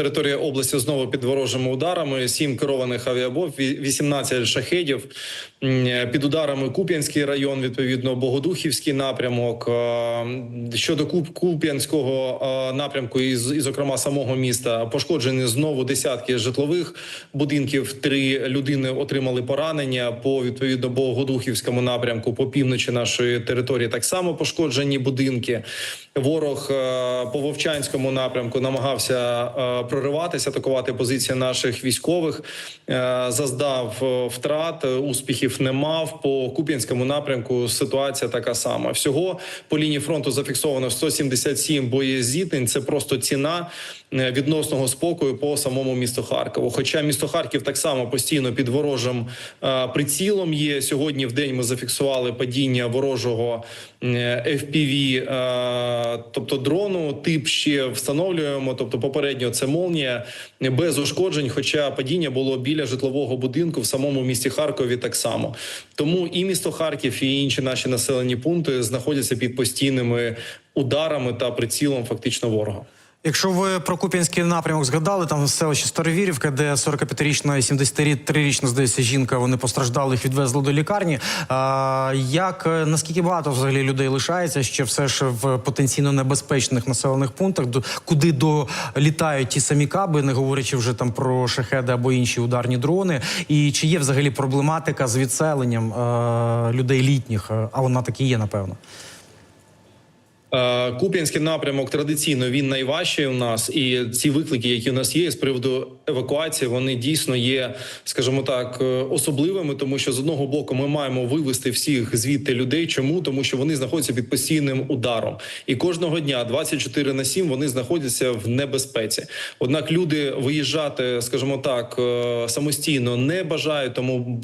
територія області знову під ворожими ударами. Сім керованих авіабомб, ві- 18 шахедів. Під ударами Куп'янський район, відповідно, Богодухівський напрямок. Щодо Куп- Куп'янського напрямку, і, зокрема самого міста, пошкоджені знову десятки житлових будинків. Три людини отримали поранення по відповідно Богодухівському напрямку, по півночі нашої території. Так само пошкоджені будинки. Ворог по Вовчанському напрямку намагався прориватися, атакувати позиції наших військових. Е, Заздав е, втрат, е, успіхів не мав. По Куп'янському напрямку ситуація така сама. Всього по лінії фронту зафіксовано 177 боєзіткнень. Це просто ціна відносного спокою по самому місту Харкову. Хоча місто Харків так само постійно під ворожим прицілом є. Сьогодні в день ми зафіксували падіння ворожого FPV, тобто дрону. Тип ще встановлюємо. Тобто, попередньо це молнія без ушкоджень. Хоча падіння було біля житлового будинку в самому місті Харкові так само. Тому і місто Харків, і інші наші населені пункти знаходяться під постійними ударами та прицілом фактично ворога. Якщо ви про Куп'янський напрямок згадали, там селище Старовірівка, де 45-річна і 73-річна, здається, жінка, вони постраждали, їх відвезли до лікарні. А, як наскільки багато взагалі людей лишається ще все ж в потенційно небезпечних населених пунктах, до куди долітають ті самі каби, не говорячи вже там про шахеди або інші ударні дрони? І чи є взагалі проблематика з відселенням е, людей літніх? А вона таки є, напевно. Е, Куп'янський напрямок традиційно він найважчий у нас, і ці виклики, які у нас є з приводу евакуації, вони дійсно є, скажімо так, е, особливими, тому що з одного боку ми маємо вивести всіх звідти людей. Чому тому, що вони знаходяться під постійним ударом, і кожного дня 24 на 7 вони знаходяться в небезпеці. Однак люди виїжджати, скажімо так, е, самостійно не бажають, тому.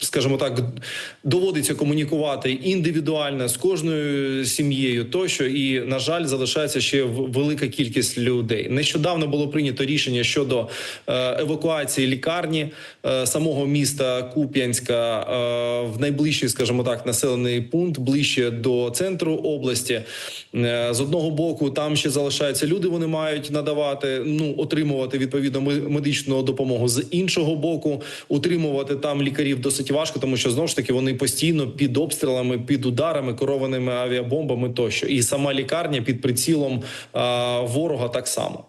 Скажімо так, доводиться комунікувати індивідуально з кожною сім'єю, тощо і на жаль, залишається ще велика кількість людей. Нещодавно було прийнято рішення щодо е, евакуації лікарні е, самого міста Куп'янська е, в найближчий, скажімо так, населений пункт ближче до центру області. З одного боку, там ще залишаються люди. Вони мають надавати, ну отримувати відповідно медичну допомогу. З іншого боку, утримувати там лікарів досить важко, тому що знову ж таки вони постійно під обстрілами, під ударами, керованими авіабомбами тощо, і сама лікарня під прицілом ворога так само.